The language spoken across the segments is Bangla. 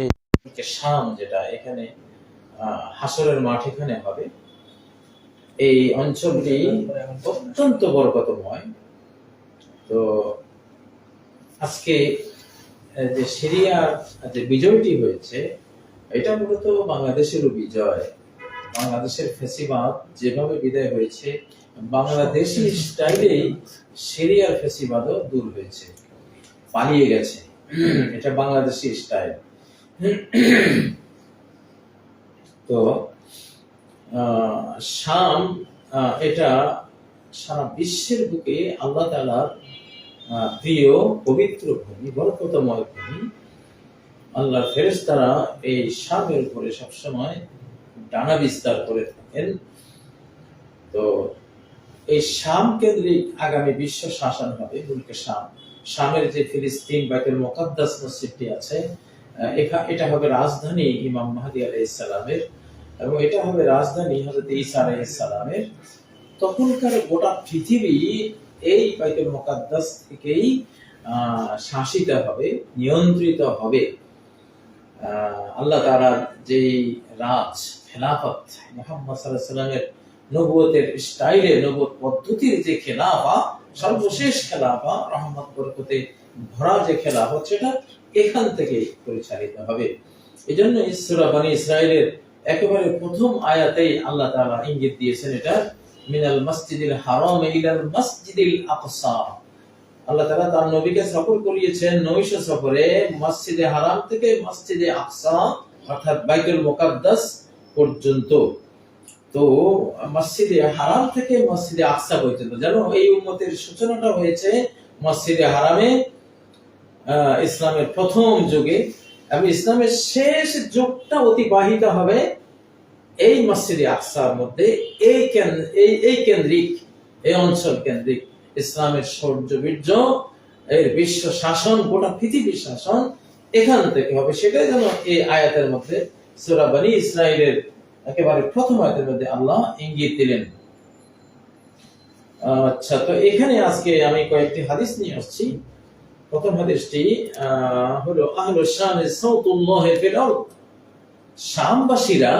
এই শাম যেটা এখানে হাসরের মাঠ এখানে হবে, এই অঞ্চলটি অত্যন্ত বরকতময়। তো আজকে যে সিরিয়ার, যে বিজয়টি হয়েছে, এটা মূলত বাংলাদেশেরও বিজয়। বাংলাদেশের ফেসিবাদ যেভাবে বিদায় হয়েছে, বাংলাদেশি স্টাইলেই সিরিয়ার ফেসিবাদও দূর হয়েছে, পালিয়ে গেছে। এটা বাংলাদেশি স্টাইল। তো শাম এটা সারা বিশ্বের বুকে আল্লাহ তালার প্রিয় পবিত্র ভূমি, বরকতময় ভূমি। আল্লাহর ফেরেশতারা এই শামের উপরে সবসময় ডানা বিস্তার করে থাকেন। তো, এই শাম কেন্দ্রিক আগামী বিশ্ব শাসন হবে শাম। শামের যে ফিলিস্তিন বাইতুল মোকাদ্দাস মসজিদটি আছে এটা হবে রাজধানী ইমাম মাহাদি আলাইহিস সালামের, এবং এটা হবে রাজধানী হযরত ঈসা আলাইহিস সালামের। তখনকার গোটা পৃথিবী এই বাইতুল মোকাদ্দাস থেকেই শাসিত হবে, নিয়ন্ত্রিত হবে। আল্লাহ তাআলা যেই রাজ, খেলাফত, মুহাম্মদ আলাইহি সাল্লামের নবুয়তের স্টাইলে নবুয়ত পদ্ধতির যে খেলাফা, সর্বশেষ খেলাফা, রহমত, বরকতে ভরা যে খেলাফত, সেটা এখান থেকে পরিচালিত হবে। এই জন্য সূরা বানী ইসরায়েলের একেবারে প্রথম আয়াতেই আল্লাহ ইঙ্গিত দিয়েছেন এটা, মিনাল মসজিদিল হারাম ইলাল মসজিদিল আকসা। আল্লাহ তাআলা তার নবীকে সফর করিয়েছেন নৈশ সফরে মসজিদে হারাম থেকে মসজিদে আকসা, অর্থাৎ পর্যন্ত। তো মসজিদে হারাম থেকে মসজিদে আকসা পর্যন্ত। যেন এই উম্মতের সূচনাটা হয়েছে মসজিদে হারামে ইসলামের প্রথম যুগে এবং ইসলামের শেষ যুগটা অতিবাহিত হবে এই মসজিদে আকসার মধ্যে, এই কেন্দ্রিক, এই অঞ্চল কেন্দ্রিক ইসলামের শৌর্য বীর্য এর বিশ্ব শাসন, গোটা পৃথিবীর শাসন এখান থেকে হবে। সেটাই যেন এই আয়াতের মধ্যে, সূরা বনী ইসরায়েলের একেবারে প্রথম আয়াতের মধ্যে আল্লাহ ইঙ্গিত দিলেন। আচ্ছা তো এখানে আজকে আমি কয়েকটি হাদিস নিয়ে আসছি। প্রথম হাদিসটি হলো, আহলু শান সাউতুল্লাহ ফিল আরদ। শামবাসীরা,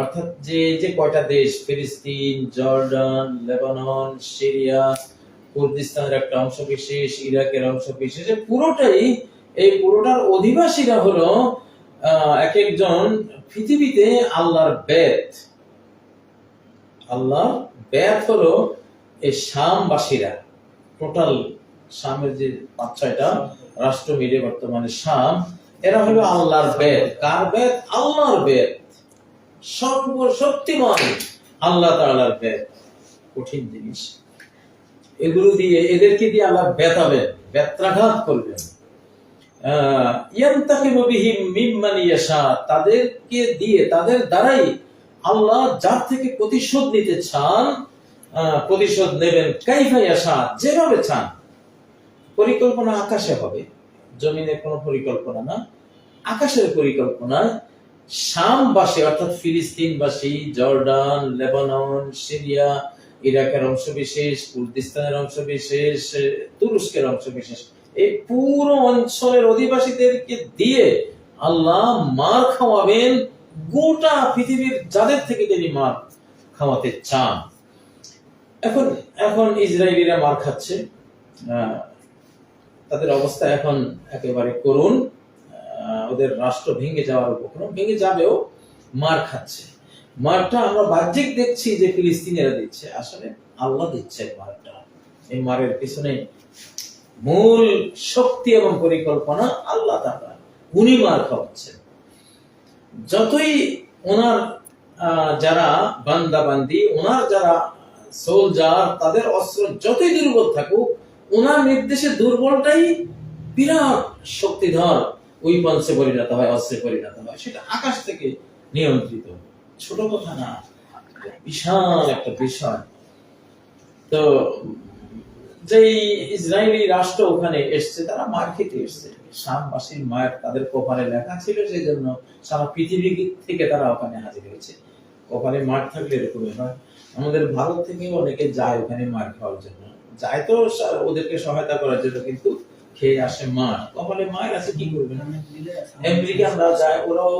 অর্থাৎ যে যে কয়টা দেশ, ফিলিস্তিন, জর্ডান, লেবানন, সিরিয়া, কুর্দিস্তানের একটা অংশ বিশেষ, ইরাকের অংশ বিশেষ পুরোটাই, এই পুরোটার অধিবাসীরা হলো এক একজন পৃথিবীতে আল্লাহর বেদ। আল্লাহর বেদ হলো, এই শামবাসীরা, টোটাল শামের যে পাঁচ ছয়টা রাষ্ট্র মিলে বর্তমানে শাম এরা হলো আল্লাহর বেদ। কার বেদ? আল্লাহর বেদ। সর্বশক্তিমান আল্লাহ তাআলার বেদ। কঠিন জিনিস। এগুলো দিয়ে এদেরকে দিয়ে আল্লাহ বেতাবেন, বেত্রাঘাত করবেন। তাদেরকে দিয়ে, তাদের দ্বারাই আল্লাহ যার থেকে প্রতিশোধ নিতে চান প্রতিশোধ নেবেন। কাইফা ইয়াশা, যেভাবে চান। পরিকল্পনা আকাশে হবে, জমিনে কোনো পরিকল্পনা না। আকাশের পরিকল্পনা, শামবাসী, অর্থাৎ ফিলিস্তিনবাসী, জর্ডান, লেবানন, সিরিয়া, ইরাকের অংশ বিশেষ কুর্দিস্তানের অংশ বিশেষ তুরস্কের অংশ বিশেষ এই পুরো অঞ্চলের অধিবাসীদেরকে দিয়ে আল্লাহ মার খাওয়াবেন, গোটা পৃথিবীর যাদের থেকে তিনি মার খাওয়াতে চান। এখন এখন ইসরায়েলিরা মার খাচ্ছে তাদের অবস্থা এখন একেবারে করুন ওদের রাষ্ট্র ভেঙে যাওয়ার উপক্রম, ভেঙে যাবেও মার খাচ্ছে। মারটা আমরা বাহ্যিক দেখছি যে ফিলিস্তিনিরা দিচ্ছে, আসলে আল্লাহ দিচ্ছে মারটা। এই মারের পিছনে মূল শক্তি এবং পরিকল্পনা আল্লাহ তাআলা। উনি মার খাওয়াচ্ছেন। যতই ওনার যারা বান্দাবান্দি, ওনার যারা সোলজার তাদের অস্ত্র যতই দুর্বল থাকুক ওনার নির্দেশে দুর্বলটাই বিরাট শক্তিধর উইপন্সে পরিণত হয়, অস্ত্রে পরিণত হয়। সেটা আকাশ থেকে নিয়ন্ত্রিত। ছোট কথা না, বিশাল একটা বিষয়। তো যেই ইসরায়েলি রাষ্ট্র ওখানে এসছে, তারা মার খেতে এসছে। শামবাসীর মায়ের তাদের কপালে লেখা ছিল সেই জন্য সারা পৃথিবী থেকে তারা ওখানে হাজির হয়েছে। কপালে মার থাকলে এরকমই হয়। আমাদের ভারত থেকেও অনেকে যায় ওখানে মার খাওয়ার জন্য। যায় তো ওদেরকে সহায়তা করার জন্য, কিন্তু খেয়ে আসে মার কপালে মায়ের আছে, কি করবেন আমেরিকানরা যায়, ওরাও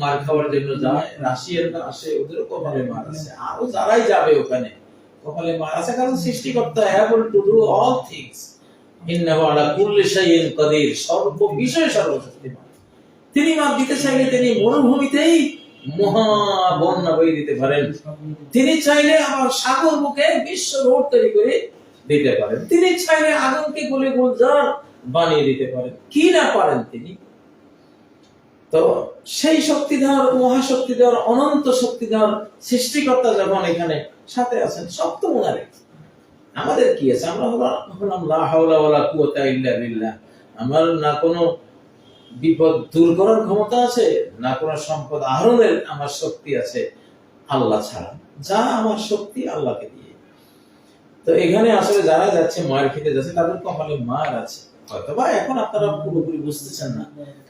মার খাওয়ার জন্য যায়, রাশিয়ানরা আসে, ওদেরও কপালে মার আছে। আরও যারাই যাবে ওখানে, কপালে মার আছে। কারণ সৃষ্টিকর্তা টু ডু অল থিংস সর্ব বিষয়ে তিনি মাপ দিতে চাইলে তিনি মরুভূমিতেই মহা বন্যা বই দিতে পারেন। তিনি চাইলে আমার সাগর মুখে বিশ্ব রোড তৈরি করে দিতে পারেন। তিনি চাইলে আগুনকে গলে গুলজার বানিয়ে দিতে পারেন। কি না পারেন তিনি? তো সেই শক্তিধর, মহাশক্তিধর, অনন্ত শক্তিধর, সৃষ্টিকর্তা যখন এখানে সাথে আছেন সব তো ওনারে আমাদের কি আছে? আমরা হলাম লা হাওলা ইল্লা বিল্লাহ। আমার না কোনো বিপদ দূর করার ক্ষমতা আছে, না কোনো সম্পদ আহরণের আমার শক্তি আছে আল্লাহ ছাড়া। যা আমার শক্তি আল্লাহকে দিয়ে তো এখানে আসলে যারা যাচ্ছে, মায়ের খেতে যাচ্ছে, তাদের কপালে মার আছে। এখন আপনারা পুরোপুরি বুঝতেছেন না।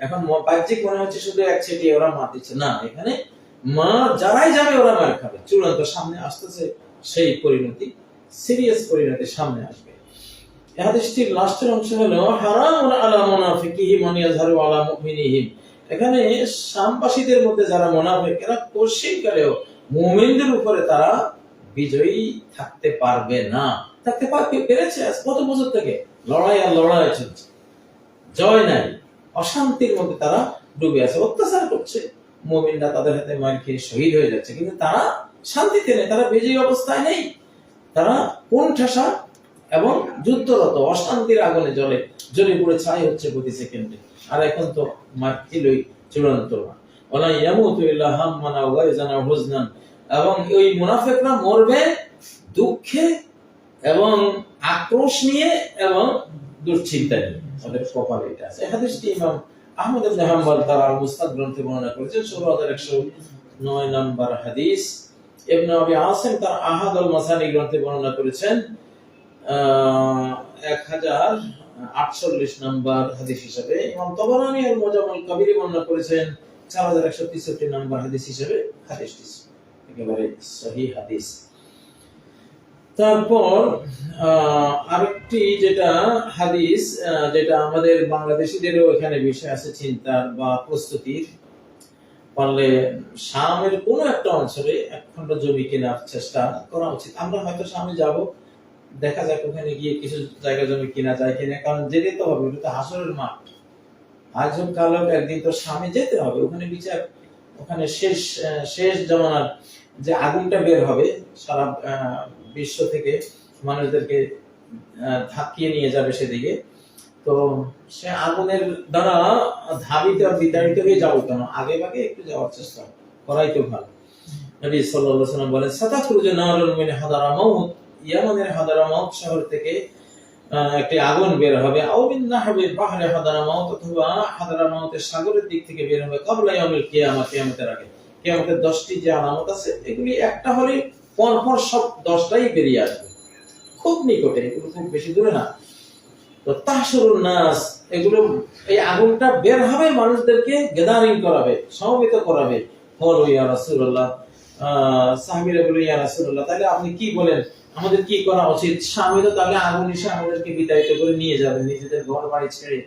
এখন বাহ্যিক মনে হচ্ছে শুধু এক ওরা মার দিচ্ছে। না, এখানে মা যারাই যাবে, ওরা মার খাবে। চূড়ান্ত সামনে আসতেছে সেই পরিণতি সিরিয়াস পরিণতি সামনে আসবে। হাদিসটির লাস্টের অংশ হলো হারাম আলা মুনাফিকিহি মান ইয়াজহারু আলা মুমিনিহিম। এখানে শামবাসীদের মধ্যে যারা মুনাফিক, এরা কোশ্চিনকালেও মুমিনদের উপরে তারা বিজয়ী থাকতে পারবে না। থাকতে পারবে পেরেছে কত বছর থেকে। লড়াই আর লড়াই চলছে। জয় নাই। অশান্তির মধ্যে তারা ডুবে আছে। অত্যাচার করছে। মুমিনরা তাদের হাতে মার খেয়ে শহীদ হয়ে যাচ্ছে। কিন্তু তারা শান্তিতে নেই। তারা বিজয়ী অবস্থায় নেই। তারা কোন ঠাসা এবং যুদ্ধরত। অশান্তির আগুনে জ্বলে জ্বলে পুড়ে ছাই হচ্ছে প্রতি সেকেন্ডে। আর এখন তো মার খেলই চূড়ান্ত ওলা ইয়ামুতু ইল্লা হাম্মান গায়জান আও হুজনান। এবং ওই মুনাফিকরা মরবে দুঃখে এবং আক্রোশ নিয়ে এবং দুশ্চিন্তা নিয়ে। ওদের কপালে এটা আছে। হাদিসটি ইমাম আহমদ ইবনে হাম্বল তার আল মুস্তাদ গ্রন্থে বর্ণনা করেছেন ষোলো হাজার একশো নয় নম্বর হাদিস। ইবনে আবি আসিম তার আহাদ আল মাসানি গ্রন্থে বর্ণনা করেছেন এক হাজার আটচল্লিশ নম্বর হাদিস হিসেবে। ইমাম তবরানি আর মোজামুল কবিরি বর্ণনা করেছেন চার হাজার একশো তেষট্টি নম্বর হাদিস হিসেবে হাদিসটি। একেবারে সহি হাদিস। তারপর আরেকটি যেটা হাদিস যেটা আমাদের বাংলাদেশিদেরও এখানে বিষয় আছে চিন্তার বা প্রস্তুতির, পারলে শামের কোনো একটা অঞ্চলে এক খণ্ড জমি কেনার চেষ্টা করা উচিত। আমরা হয়তো সামনে যাব, দেখা যাক ওখানে গিয়ে কিছু জায়গা জমি কিনা যায় কিনা, কারণ যেতে তো হবে ওটা তো হাসরের মাঠ। আজ হোক কাল হোক একদিন তো সামনে যেতে হবে, ওখানে বিচার, ওখানে শেষ শেষ জমানার যে আগুনটা বের হবে, সারা বিশ্ব থেকে মানুষদেরকে ধাক্কিয়ে নিয়ে যাবে সেদিকে। তো সে আগুনের দ্বারা ধাবিত বিতাড়িত হয়ে যাব কেন? আগে ভাগে একটু যাওয়ার চেষ্টা, করাই তো ভালো। নবী ওয়াসাল্লাম বলেন, সাতাখরুজু নারুন মিন হাদারামাউত ইয়ামানের হাদারামাউত শহর থেকে একটি আগুন বের হবে। আও মিন নাহবিল বাহরে হাদারামাউত অথবা হাদারামাউতের সাগরের দিক থেকে বের হবে ক্বাবলা ইয়াউমিল কিয়ামা কিয়ামতের আগে। কিয়ামতের 10টি যে আলামত আছে, এগুলি একটা হলে পরপর সব 10টাই বেরিয়ে আসবে। খুব নিকটে এগুলো খুব বেশি দূরে না। তো এগুলো, এই আগুনটা বের হবে, মানুষদেরকে গ্যাদারিং করাবে, সমবেত করাবে। ইয়া রাসূলুল্লাহ, আহ বলে ইয়া রাসূলুল্লাহ, তাহলে আপনি কি বলেন? আমাদের কি করা উচিত? স্বামী তো তাহলে আগুন এসে আমাদেরকে বিতাড়িত করে নিয়ে যাবে, নিজেদের ঘর বাড়ি ছেড়ে?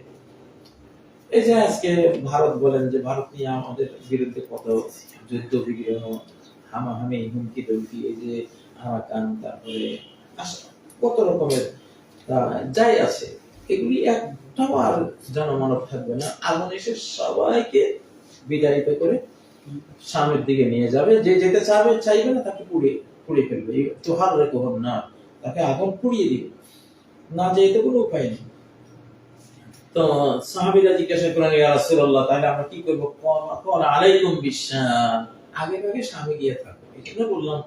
এই যে আজকে ভারত বলেন যে, ভারত নিয়ে আমাদের বিরুদ্ধে কত যুদ্ধ বিগ্রহ হামাহামি হুমকি ধমকি এই যে হামাকান, তারপরে কত রকমের যাই আছে, এগুলি একটাও আর জনমানব থাকবে না। আগুন এসে সবাইকে বিদায়িত করে সামনের দিকে নিয়ে যাবে। যে যেতে চাবে, চাইবে না, তাকে পুড়িয়ে পুড়িয়ে ফেলবে। তোহার রে কোহর না, তাকে আগুন পুড়িয়ে দিবে। না যেতে কোনো উপায় নেই। তো সাহাবীরা জিজ্ঞাসা তাহলে আমরা কি করব? আলাইকুম বিশ্বাস আগে আগে স্বামী গিয়ে থাকব এই জন্য বললাম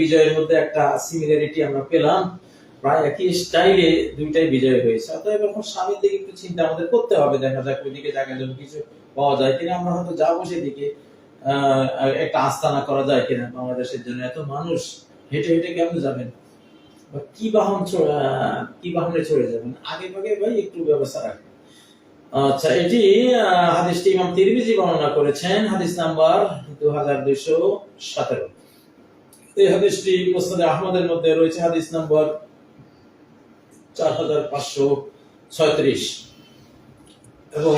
বিজয়ের মধ্যে একটা সিমিলারিটি আমরা পেলাম। প্রায় একই স্টাইলে দুইটাই বিজয় হয়েছে। অতএব এখন স্বামীর দিকে একটু চিন্তা আমাদের করতে হবে। দেখা যাক ওইদিকে জায়গা জন্য কিছু পাওয়া যায় কিনা। আমরা হয়তো যাব সেদিকে একটা আস্তানা করা যায় কিনা বাংলাদেশের জন্য। এত মানুষ হেঁটে হেঁটে কেমন যাবেন? কি বাহন কি বাহনে চড়ে যাবেন আগে ভাগে ভাই একটু ব্যবস্থা রাখবেন। আচ্ছা এটি হাদিসটি ইমাম তিরমিজি বর্ণনা করেছেন। হাদিস নাম্বার দু হাজার দুইশো সতেরো। এই হাদিসটি মুসনাদে আহমদের মধ্যে রয়েছে। হাদিস নাম্বার চার হাজার পাঁচশো ছয়ত্রিশ এবং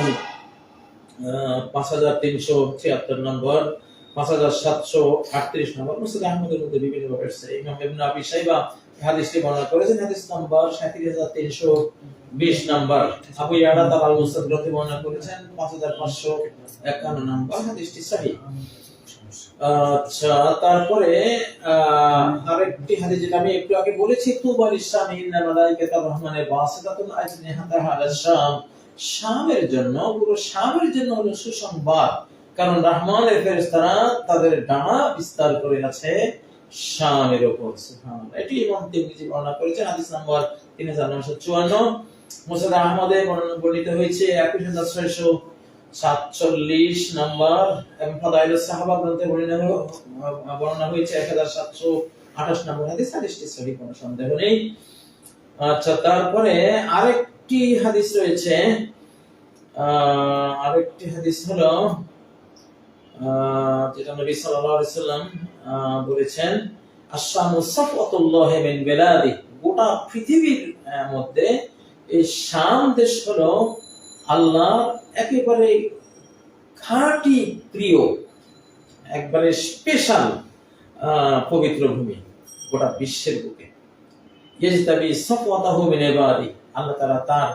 পাঁচ হাজার তিনশো ছিয়াত্তর নম্বর, পাঁচ হাজার সাতশো আটত্রিশ নম্বর। মুসলিম আহমদের মধ্যে বিভিন্ন ইমাম ইবনে আবি শাইবা হাদিসটি বর্ণনা করেছেন, হাদিস নম্বর সাঁত্রিশ হাজার তিনশো বিশ নম্বর। আবু ইয়ারা গ্রন্থে বর্ণনা করেছেন, পাঁচ হাজার পাঁচশো একান্ন নম্বর। হাদিসটি সহি। আচ্ছা তারপরে আরেকটি যেটা আমি একটু আগে বলেছি ইসলাম রহমানের শামের জন্য, পুরো শামের জন্য সুসংবাদ। কারণ রহমানের ফেরেশতারা তাদের ডানা বিস্তার করে আছে। শামের উপর এটি ইমাম বর্ণনা করেছেন, হাদিস নম্বর 3954 মুসাদ আহমদে বর্ণিত হয়েছে 21600 সাতচল্লিশ নম্বর এবং সাহাবা গ্রন্থে বর্ণনা হয়েছে এক হাজার সাতশো আঠাশ নম্বর হাদিস। হাদিসটি সহি, কোনো সন্দেহ নেই। আচ্ছা তারপরে আরেকটি হাদিস রয়েছে আরেকটি হাদিস হলো যেটা নবী সাল্লাম বলেছেন গোটা পৃথিবীর মধ্যে এই শাম দেশ হলো আল্লাহ একেবারে খাঁটি প্রিয় একবারে স্পেশাল পবিত্র ভূমি গোটা বিশ্বের বুকে। ইয়েজতাবি সফওয়াতাহু মিন আল্লাহ তার আহ,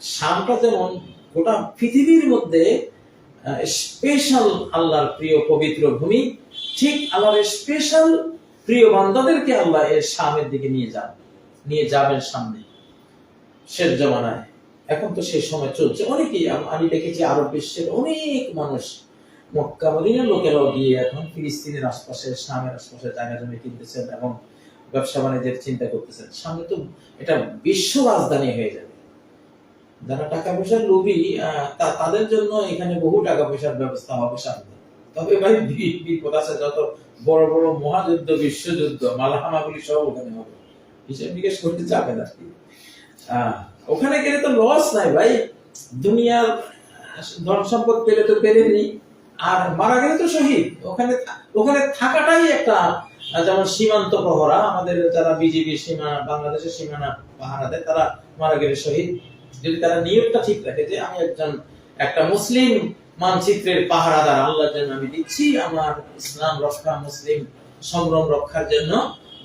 শামটা যেমন গোটা পৃথিবীর মধ্যে স্পেশাল আল্লাহর প্রিয় পবিত্র ভূমি ঠিক আল্লাহর স্পেশাল প্রিয় বান্দাদেরকে আল্লাহ এর শামের দিকে নিয়ে যান নিয়ে যাবেন সামনে। শেষ জমানায়। এখন তো সেই সময় চলছে। অনেকেই আমি দেখেছি আরব বিশ্বের অনেক মানুষ মক্কা মদিনার লোকেরাও গিয়ে এখন ফিলিস্তিনের আশপাশে শামের আশপাশে জায়গা জমি কিনতেছেন এবং ব্যবসা বাণিজ্যের চিন্তা করতেছেন। সামনে তো এটা বিশ্ব রাজধানী হয়ে যাবে। যারা টাকা পয়সার লোভী তাদের জন্য এখানে বহু টাকা পয়সার ব্যবস্থা হবে সামনে। তবে ভাই বিপদ আছে যত বড় বড় মহাযুদ্ধ, বিশ্বযুদ্ধ মালাহামাগুলি সব ওখানে হবে। হিসেব নিকেশ করতে যাবে না। কি ওখানে গেলে তো লস নাই ভাই। দুনিয়ার ধন সম্পদ পেলে তো পেরেনি আর মারা গেলে তো শহীদ। ওখানে ওখানে থাকাটাই একটা, যেমন সীমান্ত প্রহরা। আমাদের যারা বিজিবি সীমা, বাংলাদেশের সীমানা পাহারা দেয়, তারা মারা গেলে শহীদ। যদি তারা নিয়মটা ঠিক রাখে যে আমি একজন, একটা মুসলিম মানচিত্রের পাহারাদার আল্লাহর জন্য আমি দিচ্ছি। আমার ইসলাম রক্ষা মুসলিম সংগ্রাম রক্ষার জন্য,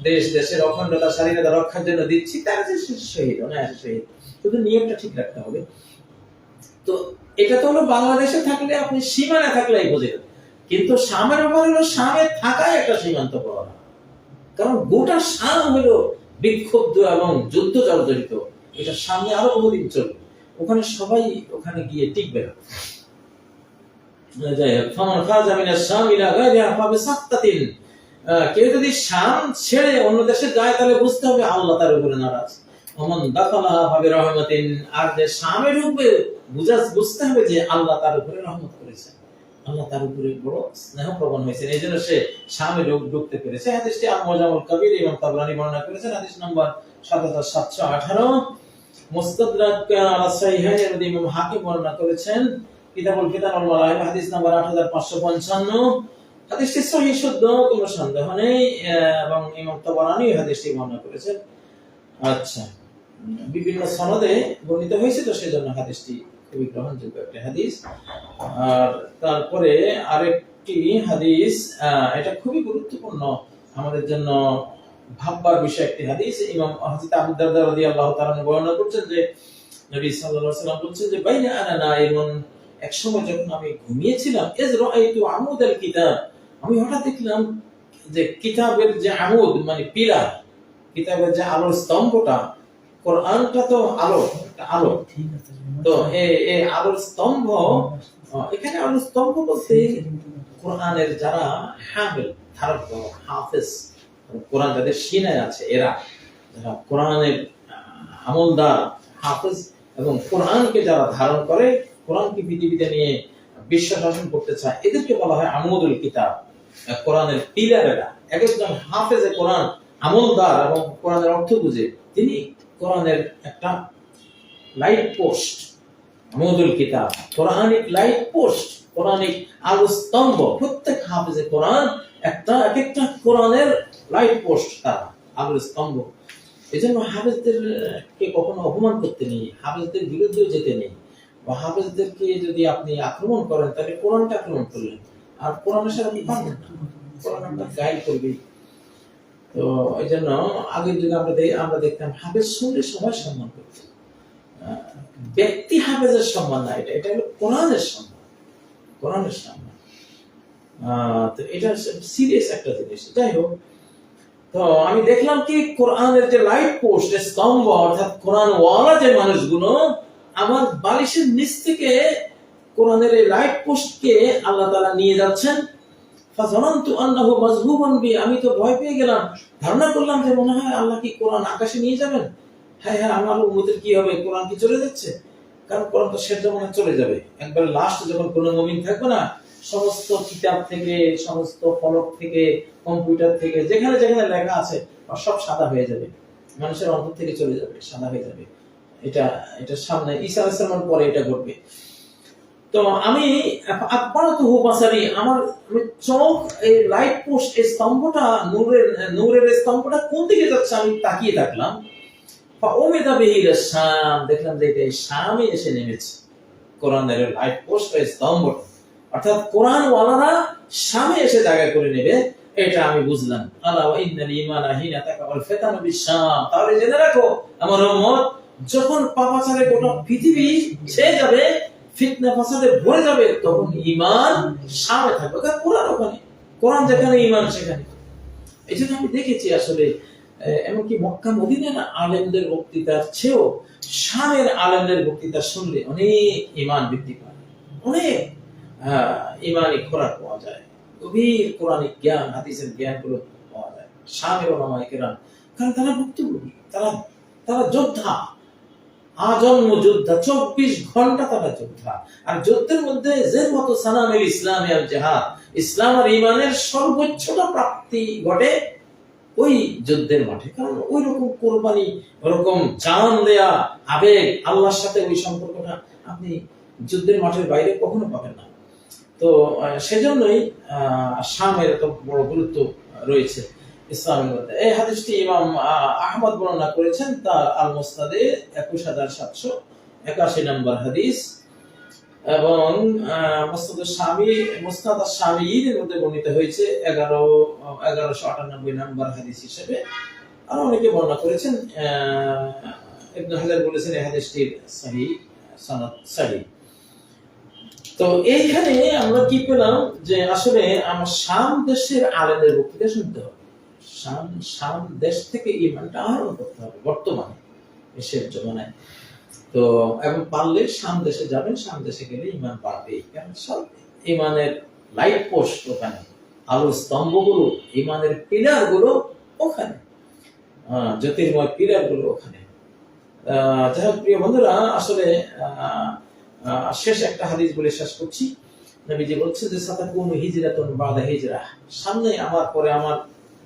দেশ, দেশের অখণ্ডতা, স্বাধীনতা রক্ষার জন্য দিচ্ছি। তারা যে শহীদ, অনায়াসে শহীদ। কিন্তু নিয়মটা ঠিক রাখতে হবে। তো এটা তো হলো বাংলাদেশে থাকলে আপনি সীমানা থাকলেই বোঝে কিন্তু সামের ব্যাপার হলো, সামে থাকাই একটা সীমান্ত প্রহরা কারণ গোটা সাম হলো বিক্ষুব্ধ এবং যুদ্ধ জর্জরিত। এটা সামনে আরও বহুদিন চলবে। ওখানে সবাই ওখানে গিয়ে টিকবে না। যাই হোক কেউ যদি শাম ছেড়ে অন্য দেশে যায়, তাহলে বুঝতে হবে আল্লাহ তার উপরে নারাজ। বুঝতে হবে আল্লাহ তার আল্লাহ বড় স্নেহ প্রবণ এই কবির করেছেন। নম্বর সাত হাজার সাতশো আঠারো। হাকিম বর্ণনা করেছেন কিতাবুল ফিতান ওয়াল মালাহিম হাদিস নাম্বার 8555 হাদিসটি সহিহ শুদ্ধ, কোনো সন্দেহ নেই এবং ইমাম তাবারানি হাদিসটি বর্ণনা করেছেন। আচ্ছা বিভিন্ন সনদে বর্ণিত হয়েছে, তো সেজন্য হাদিসটি খুবই গ্রহণযোগ্য একটা হাদিস। আর তারপরে আরেকটি হাদিস এটা খুবই গুরুত্বপূর্ণ আমাদের জন্য ভাববার বিষয় একটি হাদিস। ইমাম হযরত আবু দারদা রাদিয়াল্লাহু তাআলা বর্ণনা করছেন যে, নবী সাল্লাল্লাহু আলাইহি সাল্লাম বলছেন যে, বাইনা আনা নাইমুন এক সময় যখন আমি ঘুমিয়েছিলাম এজ রাআইতু আমুদাল কিতাব আমি হঠাৎ দেখলাম যে কিতাবের যে আমুদ মানে পিলার কিতাবের যে আলোর স্তম্ভটা কোরআনটা তো আলো আলো। তো এই আলোর স্তম্ভ এখানে আলোর স্তম্ভ বলতে কোরআনের যারা হামিল ধারক হাফেজ কোরআন যাদের সিনায় আছে এরা যারা কোরআনের আমলদার হাফেজ এবং কোরআনকে যারা ধারণ করে কোরআনকে পৃথিবীতে নিয়ে বিশ্ব শাসন করতে চায়, এদেরকে বলা হয় আমুদুল কিতাব। কোরআনের পিলার এরা। এক একজন হাফেজে কোরআন আমলদার এবং কোরআনের অর্থ বুঝে, তিনি কোরআনের একটা লাইট পোস্ট আমুদুল কিতাব। কোরআনিক লাইট পোস্ট কোরআনিক আলো স্তম্ভ প্রত্যেক হাফেজে কোরআন একটা, এক একটা কোরআনের লাইট পোস্ট তারা আলোর স্তম্ভ এই জন্য হাফেজদেরকে কখনো অপমান করতে নেই, হাফেজদের বিরুদ্ধেও যেতে নেই। বা হাফেজদেরকে যদি আপনি আক্রমণ করেন, তাহলে কোরআনকে আক্রমণ করলেন। আর কোরআনের সাথে আপনি কোরআন গাইড করবে। তো এই জন্য আগের যুগে আমরা আমরা দেখতাম হাফেজ শুনলে সবাই সম্মান করত। ব্যক্তি হাফেজের সম্মান না এটা। এটা হলো কোরআনের সম্মান। কোরআনের সম্মান। তো এটা সিরিয়াস একটা জিনিস। যাই হোক, তো আমি দেখলাম কি কোরআনের যে লাইট পোস্ট স্তম্ভ, অর্থাৎ কোরআন ওয়ালা যে মানুষগুলো আমার বালিশের নিচ থেকে কোরআনের এই লাইট পোস্টকে আল্লাহ তালা নিয়ে যাচ্ছেন। আমি তো ভয় পেয়ে গেলাম। ধারণা করলাম যে মনে হয় আল্লাহ কি কোরআন আকাশে নিয়ে যাবেন? হ্যাঁ হ্যাঁ আমার উম্মতের কি হবে? কোরআন কি চলে যাচ্ছে? কারণ কোরআন তো শেষ জমানে চলে যাবে। একবার লাস্ট যখন কোনো মুমিন থাকবে না, সমস্ত কিতাব থেকে, সমস্ত ফলক থেকে, কম্পিউটার থেকে, যেখানে যেখানে লেখা আছে, সব সাদা হয়ে যাবে। মানুষের অন্তর থেকে চলে যাবে, সাদা হয়ে যাবে। এটা এটা সামনে ঈসা আলাইহিস পরে এটা ঘটবে। তো আমি আমার আমি চোখ, এই লাইট পোস্ট এই স্তম্ভটা, নূরের নূরের স্তম্ভটা কোন দিকে যাচ্ছে আমি তাকিয়ে থাকলাম। ওমেদা শাম, দেখলাম যে এটা শামে এসে নেমেছে। লাইট পোস্ট এই অর্থাৎ কোরআন ওয়ালারা শামে এসে জায়গা করে নেবে, এটা আমি বুঝলাম। আল্লাহ ইন্নাল ঈমান হিনা তাকাল ফিতানু বিশাম তাহলে জেনে রাখো, আমার উম্মত যখন পাপাচারে গোটা পৃথিবী ছেয়ে যাবে, ফিতনা ফাসাদে ভরে যাবে, তখন ইমান শামে থাকবে। কারণ কোরআন ওখানে, কোরআন যেখানে ইমান সেখানে। এই জন্য আমি দেখেছি আসলে এমনকি মক্কা, মদিনার আলেমদের বক্তৃতার চেয়েও শামের আলেমদের বক্তৃতা শুনলে অনেক ঈমান বৃদ্ধি পায়। অনেক ইমানি খোরাক পাওয়া যায়। গভীর কোরআনিক জ্ঞান, হাদিসের জ্ঞানগুলো পাওয়া যায়। শামের ওলামায়ে কেরাম, কারণ তারা ভুক্তভোগী, তারা তারা যোদ্ধা। আজন্ম যোদ্ধা চব্বিশ ঘণ্টা তারা যোদ্ধা। আর যুদ্ধের মধ্যে যে মতো সানামের ইসলামে জাহাদ ইসলাম আর ইমানের সর্বোচ্চটা প্রাপ্তি ঘটে ওই যুদ্ধের মাঠে। কারণ ওই রকম কোরবানি ওরকম জান দেয়া আবেগ আল্লাহর সাথে ওই সম্পর্কটা আপনি যুদ্ধের মাঠের বাইরে কখনো পাবেন না। তো সেজন্যই আহ, শামের এত বড় গুরুত্ব রয়েছে। ইসলামের মধ্যে। এই হাদিসটি ইমাম আহমদ বর্ণনা করেছেন তার আল মোস্তাদে একুশ হাজার সাতশো একাশি নম্বর হাদিস এবং মুস্তাদ স্বামী মুস্তাদ স্বামীর মধ্যে বর্ণিত হয়েছে এগারো, এগারোশো আটানব্বই নম্বর হাদিস হিসেবে। আর অনেকে বর্ণনা করেছেন ইবনে হাজার বলেছেন এই হাদিসটির তো এইখানে আমরা কি পেলাম যে আসলে আমার শাম দেশের আলেমের বক্তৃতা শুনতে হবে। শাম শাম দেশ থেকে ইমানটা আহরণ করতে হবে বর্তমানে এসের জমানায়। তো, এবং পারলে শাম দেশে যাবেন শাম দেশে গেলে ইমান বাড়বে কারণ সব ইমানের লাইট পোস্ট ওখানে, আলোর স্তম্ভগুলো, ইমানের পিলারগুলো ওখানে জ্যোতির্ময় পিলারগুলো ওখানে যাই হোক, প্রিয় বন্ধুরা, আসলে শেষ একটা হাদিস বলে শেষ করছি। নবীজি বলছে যে, সাতাকুন হিজরাতুন বাদা হিজরা। সামনে আমার, পরে আমার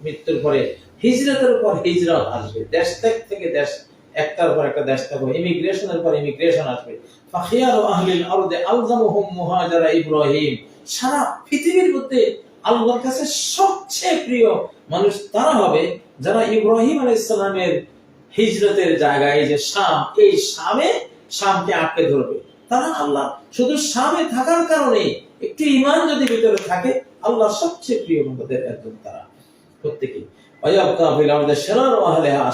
মৃত্যুর পরে হিজরাতের পর হিজরা আসবে। দেশ ত্যাগ থেকে দেশ একটার পর একটা দেশ থাকবে ইমিগ্রেশনের পর ইমিগ্রেশন আসবে। ফাখিয়ারু আহলিল আরদে আলজামুহুম মুহাজারা ইব্রাহিম। সারা পৃথিবীর মধ্যে আল্লাহর কাছে সবচেয়ে প্রিয় মানুষ তারা হবে যারা ইব্রাহিম আলাইহিস সালামের হিজরতের জায়গায় যে শাম, এই শামে শামকে আটকে ধরবে। তারা আল্লাহ, শুধু শামে থাকার কারণে একটু ইমান যদি ভিতরে থাকে, আল্লাহ সবচেয়ে প্রিয় বন্ধুদের একজন তারা। প্রত্যেকে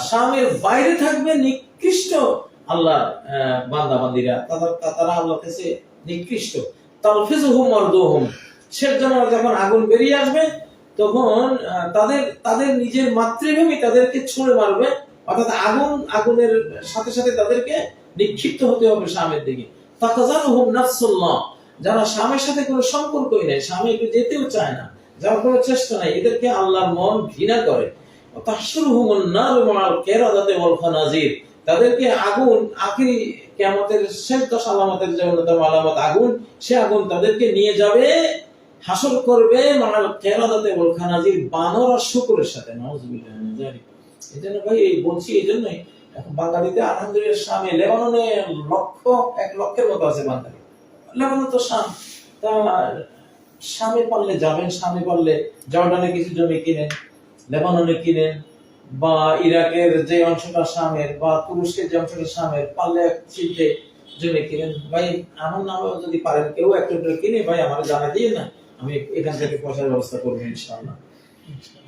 শামের বাইরে থাকবে নিকৃষ্ট বান্দা বান্দিরা তারা কাছে নিকৃষ্ট। তালফিজুহুম, মারদুহুম। শেষ জামানা যখন আগুন বেরিয়ে আসবে, তখন তাদের তাদের নিজের মাতৃভূমি তাদেরকে ছুঁড়ে মারবে। অর্থাৎ আগুন, আগুনের সাথে সাথে তাদেরকে নিক্ষিপ্ত হতে হবে স্বামীর দিকে। তাকাজালুহুম নাফসুল্লাহ। যারা স্বামীর সাথে কোনো সম্পর্কই নেই, স্বামী একটু যেতেও চায় না। যাওয়ার কোনো চেষ্টা নাই, এদেরকে আল্লাহর মন ঘৃণা করে। তাদেরকে আগুন আখিরি কিয়ামতের শেষ দশ আলামতের যে অন্যতম আলামত আগুন, সে আগুন তাদেরকে নিয়ে যাবে, হাসর করবে মাআল কিরাদাতি ওয়াল খানাজির বানর আর শুকরের সাথে। নাউজুবিল্লাহ মিন এই জন্য ভাই, এই বলছি এই জন্যই বাঙালিতে আলহামদুলিল্লাহ স্বামী লেবাননে লক্ষ, এক লক্ষের মতো আছে বাঙালি। লেবানন তো শাম। তা স্বামী পারলে যাবেন স্বামী পারলে জর্ডানে কিছু জমি কিনেন লেবাননে কিনেন বা ইরাকের যে অংশটা শামের বা তুরস্কের যে অংশটা শামের পারলে চিনতে জমি কিনেন। ভাই আমার নামে যদি পারেন কেউ একটা করে কিনে ভাই আমার জানা দিয়ে না আমি এখান থেকে পয়সার ব্যবস্থা করব ইনশাল্লাহ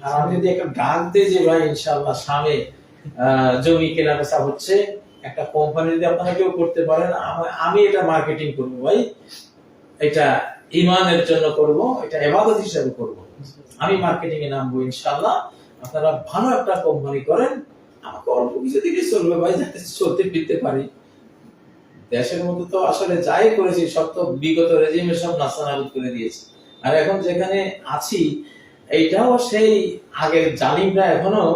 আর আমি যদি একটা ডাক দিই যে ভাই ইনশাল্লাহ আহ, জমি কেনা বেচা হচ্ছে একটা কোম্পানি যদি আপনারা কেউ করতে পারেন আমি এটা মার্কেটিং করব ভাই। এটা ইমানের জন্য করব, এটা এবাদত হিসাবে করব। আমি মার্কেটিং এ নামবো ইনশাল্লাহ আপনারা ভালো একটা কোম্পানি করেন, আমাকে অল্প কিছু দিকে চলবে ভাই, যাতে চলতে ফিরতে পারি। দেশের মধ্যে তো আসলে যাই করেছি, সব তো বিগত রেজিমে সব নাস্তানাবুদ করে দিয়েছে। আর এখন যেখানে আছি, এইটাও সেই আগের জালিমরা এখনও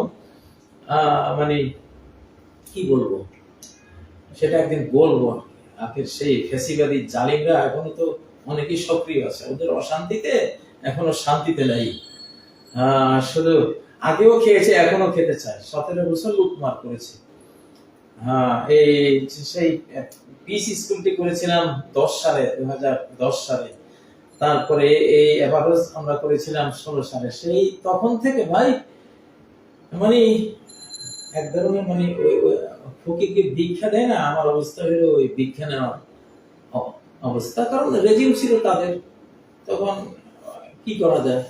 মানে কি বলব? সেটা একদিন বলব। আগের সেই ফেসিবাদী জালিমরা এখনও তো অনেকেই সক্রিয় আছে। ওদের অশান্তিতে এখনও শান্তিতে নাই। শুধু আগেও খেয়েছে, এখনও খেতে চায়। সতেরো বছর লুটমার করেছে। হ্যাঁ এই সেই পিস স্কুলটি করেছিলাম দশ সালে দু দশ সালে। তারপরে এই এভারেজ আমরা করেছিলাম ষোলো সালে। সেই তখন থেকে ভাই মানে এক ধরনের মানে ওই ফকিরকে দীক্ষা দেয় না, আমার অবস্থা হলো ওই দীক্ষা নেওয়ার অ- অবস্থা। কারণ রেজিম ছিল তাদের। তখন কি করা যায়?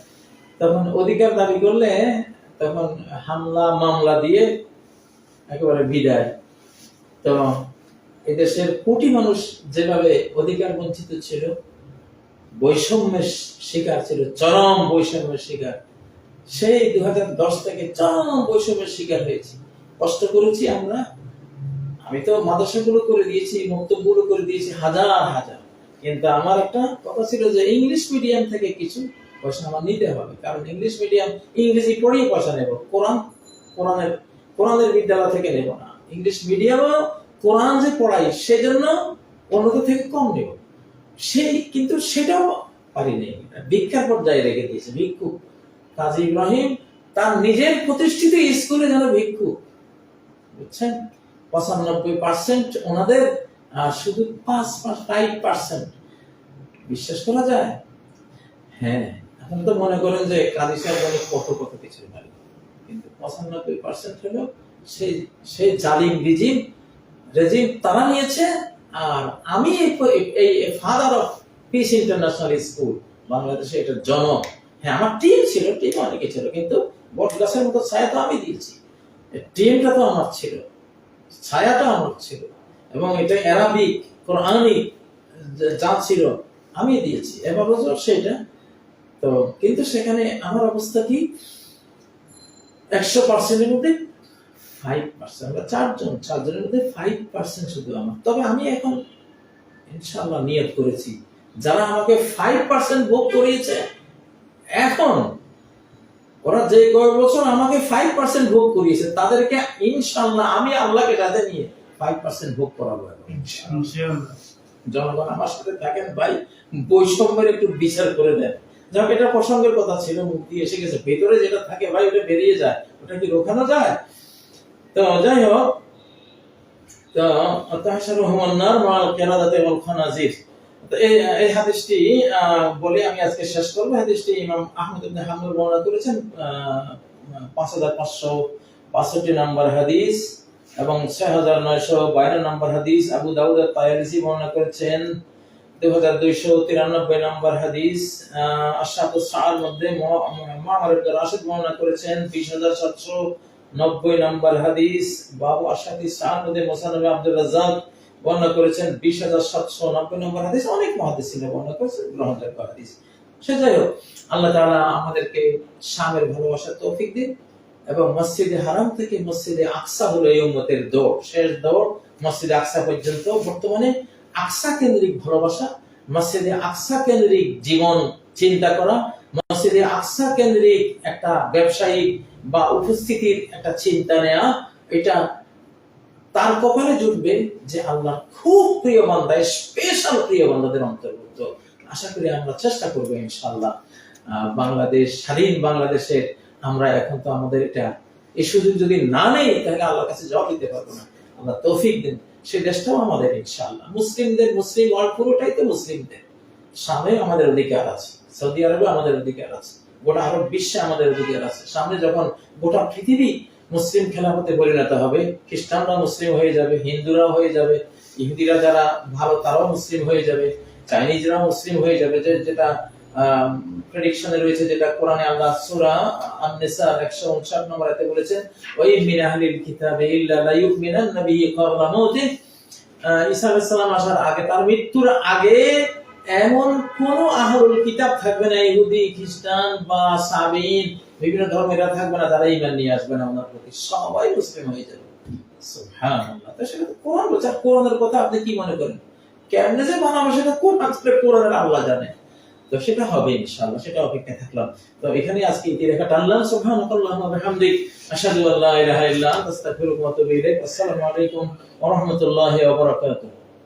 তখন অধিকার দাবি করলে তখন হামলা, মামলা দিয়ে একেবারে বিদায়। তো এদেশের কোটি মানুষ যেভাবে অধিকার বঞ্চিত ছিল, বৈষম্যের শিকার ছিল, চরম বৈষম্যের শিকার। সেই দু হাজার দশ থেকে চরম বৈষম্যের শিকার হয়েছি। কষ্ট করেছি আমরা আমি তো মাদ্রাসাগুলো করে দিয়েছি মন্তব্যগুলো করে দিয়েছি হাজার হাজার। কিন্তু আমার একটা কথা ছিল যে ইংলিশ মিডিয়াম থেকে কিছু পয়সা আমার নিতে হবে। কারণ ইংলিশ মিডিয়াম ইংরেজি পড়েই পয়সা নেব, কোরআন, কোরআনের কোরআনের বিদ্যালয় থেকে নেব না। ইংলিশ মিডিয়ামও কোরআন যে পড়াই, সেজন্য অন্যদের থেকে কম নেব। সেই, কিন্তু সেটাও পারিনি ভিক্ষার পর্যায়ে রেখে দিয়েছে ভিক্ষুক। কাজী ইব্রাহিম তার নিজের প্রতিষ্ঠিত স্কুলে যেন ভিক্ষুক, বুঝছেন? পঁচানব্বই পার্সেন্ট ওনাদের শুধু পাঁচ ফাইভ পার্সেন্ট বিশ্বাস করা যায়? হ্যাঁ এখন তো মনে করেন যে কাজী সাহেব অনেক কত কত কিছু পারে কিন্তু পঁচানব্বই পার্সেন্ট হলো সেই সেই জালিম রিজিম রেজিম তারা নিয়েছে, আর আমি এই- father of peace international school বাংলাদেশে এটা জনক হ্যাঁ আমার টিম ছিল টিম অনেকে ছিল, কিন্তু বট গাছের মতো ছায়া তো আমি দিয়েছি। টিমটা তো আমার ছিল। ছায়াটা আমার ছিল। এবং এটা অ্যারাবিক কোরআনিক যা ছিল, আমি দিয়েছি। এবার সেটা। তো কিন্তু সেখানে আমার অবস্থা কি? একশো পার্সেন্টের মধ্যে ফাইভ পার্সেন্ট আমরা চারজন, চারজনের মধ্যে ফাইভ পার্সেন্ট শুধু আমার। তবে আমি এখন ইনশাল্লাহ নিয়ত করেছি। যারা আমাকে ফাইভ পার্সেন্ট ভোগ করিয়েছে, এখন ওরা যে কয়েক বছর আমাকে ফাইভ পার্সেন্ট ভোগ করিয়েছে তাদেরকে ইনশাল্লাহ আমি আল্লাহকে রাতে নিয়ে ফাইভ পার্সেন্ট ভোগ করাবো জনগণ আমার সাথে থাকেন ভাই বৈষম্যের একটু বিচার করে দেন। যাক এটা প্রসঙ্গের কথা ছিল মুক্তি এসে গেছে। ভেতরে যেটা থাকে ভাই ওটা বেরিয়ে যায়। ওটা কি রোখানো যায়? তো যাই হোক তো তাহসার রহমান নার মাল কেরাদাতে ওয়াল খানাজির। এই হাদিসটি বলে আমি আজকে শেষ করব হাদিসটি ইমাম আহমদ ইবনে হাম্বল বর্ণনা করেছেন পাঁচ হাজার পাঁচশো বাষট্টি নম্বর হাদিস এবং ছয় হাজার নয়শো বাইশ নম্বর হাদিস আবু দাউদ তায়ারিসি বর্ণনা করেছেন দুই হাজার দুইশো তিরানব্বই নম্বর হাদিস আশাফ সার মধ্যে মামার রাশেদ বর্ণনা করেছেন বিশ হাজার সাতশো নব্বই নম্বর হাদিস বাবু আশাফি সার মধ্যে মোসানবী আব্দুল রাজাক বর্ণনা করেছেন বিশ হাজার সাতশো নব্বই নম্বর হাদিস। অনেক মহাদিসিনে বর্ণনা করেছেন, গ্রহণযোগ্য হাদিস। সে যাই হোক, আল্লাহ তাআলা আমাদেরকে স্বামীর ভালোবাসার তৌফিক দিন এবং মসজিদে হারাম থেকে মসজিদে আকসা হলো এই উম্মতের দৌড়। শেষ দৌড় মসজিদে আকসা পর্যন্ত। বর্তমানে আকসা কেন্দ্রিক ভালোবাসা, মসজিদে আকসা কেন্দ্রিক জীবন চিন্তা করা, মসজিদে আকসা কেন্দ্রিক একটা ব্যবসায়িক বা উপস্থিতির একটা চিন্তা নেওয়া এটা তার কপালে জুটবে যে আল্লাহ খুব প্রিয় বান্দা স্পেশাল প্রিয় বান্দাদের অন্তর্ভুক্ত। আশা করি আমরা চেষ্টা করব ইনশাল্লাহ বাংলাদেশ, স্বাধীন বাংলাদেশের আমরা এখন তো আমাদের এটা এই সুযোগ যদি না নেই, তাহলে আল্লাহর কাছে জবাব দিতে পারব না। আল্লাহ তৌফিক দেন। সেই দেশটাও আমাদের ইনশাআল্লাহ। মুসলিমদের, মুসলিম ওয়ার্ল্ড পুরোটাই তো মুসলিমদের। সামনে আমাদের অধিকার আছে। সৌদি আরবে আমাদের অধিকার আছে। গোটা আরব বিশ্বে আমাদের অধিকার আছে। সামনে যখন গোটা পৃথিবী মুসলিম খেলাফতে পরিণত হবে, খ্রিস্টানরা মুসলিম হয়ে যাবে, হিন্দুরাও হয়ে যাবে, ইহুদিরা যারা ভালো তারাও মুসলিম হয়ে যাবে, চাইনিজরা মুসলিম হয়ে যাবে যেটা প্রেডিকশনে রয়েছে যেটা কোরআনে আল্লাহ সূরা আন-নিসা 159 নম্বর আয়াতে বলেছেন ওয়াই মিন আহলিল কিতাবে ইল্লা লা নাবী ক্বাবলা ঈসা আলাইহিস আসার আগে, তার মৃত্যুর আগে এমন কোন আহলুল কিতাব থাকবে না, ইহুদি, খ্রিস্টান বা সাবিন বিভিন্ন ধর্মেরা থাকবে না তারা ঈমান নিয়ে আসবে না ওনার প্রতি। সবাই মুসলিম হয়ে যাবে। কোরআনের কথা তো সেটা হবে সেটা অপেক্ষায় থাকলাম। তো এখানে আজকে টানলাম।